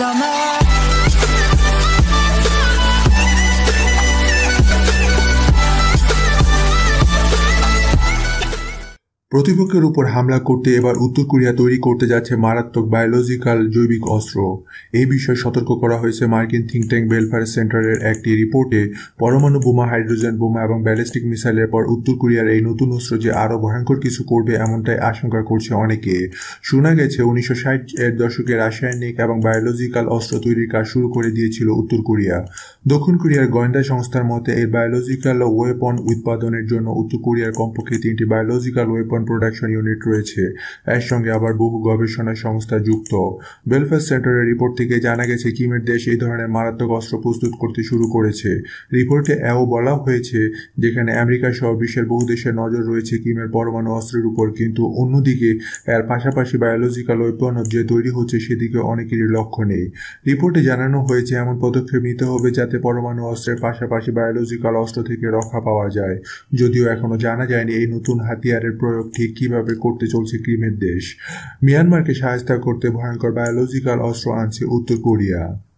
summer. প্রতিপক্ষের উপর হামলা করতে এবার উত্তর কোরিয়া তৈরি করতে যাচ্ছে মারাত্মক বায়োলজিক্যাল জৈবিক অস্ত্র। এই বিষয়ে সতর্ক করা হয়েছে মার্কিন থিঙ্ক ট্যাঙ্ক বেলফেয়ার সেন্টারের একটি রিপোর্টে। পরমাণু বোমা হাইড্রোজেন বোমা এবং ব্যালিস্টিক মিসাইলের পর উত্তর কোরিয়ার এই নতুন অস্ত্র যে আরও ভয়ঙ্কর কিছু করবে এমনটাই আশঙ্কা করছে অনেকে। শোনা গেছে উনিশশো ষাট এর দশকে রাসায়নিক এবং বায়োলজিক্যাল অস্ত্র তৈরির কাজ শুরু করে দিয়েছিল উত্তর কোরিয়া। দক্ষিণ কোরিয়ার গোয়েন্দা সংস্থার মতে, এই বায়োলজিক্যাল ওয়েপন উৎপাদনের জন্য উত্তর কোরিয়ার কমপক্ষে তিনটি বায়োলজিক্যাল ওয়েপন প্রোডাকশন ইউনিট রয়েছে। এর সঙ্গে আবার বহু গবেষণা সংস্থা যুক্ত। বেলফাস্ট সেন্টারের রিপোর্ট থেকে জানা গেছে, কিমের দেশ এই ধরনের মারাত্মক অস্ত্র প্রস্তুত করতে শুরু করেছে। রিপোর্টে এও বলা হয়েছে, যেখানে আমেরিকা সহ বিশ্বের বহু দেশের নজর রয়েছে কিমের পরমাণু অস্ত্রের উপর, কিন্তু অন্যদিকে এর পাশাপাশি বায়োলজিক্যাল ওয়েপন যে তৈরি হচ্ছে, সেদিকে অনেকেরই লক্ষ্য নেই। রিপোর্টে জানানো হয়েছে, এমন পদক্ষেপ নিতে হবে যাতে পরমাণু অস্ত্রের পাশাপাশি বায়োলজিক্যাল অস্ত্র থেকে রক্ষা পাওয়া যায়। যদিও এখনও জানা যায়নি এই নতুন হাতিয়ারের প্রয়োগ ঠিক কীভাবে করতে চলছে ক্রিমের দেশ। মিয়ানমারকে সাহায্য করতে ভয়ঙ্কর বায়োলজিক্যাল অস্ত্র আনছে উত্তর কোরিয়া।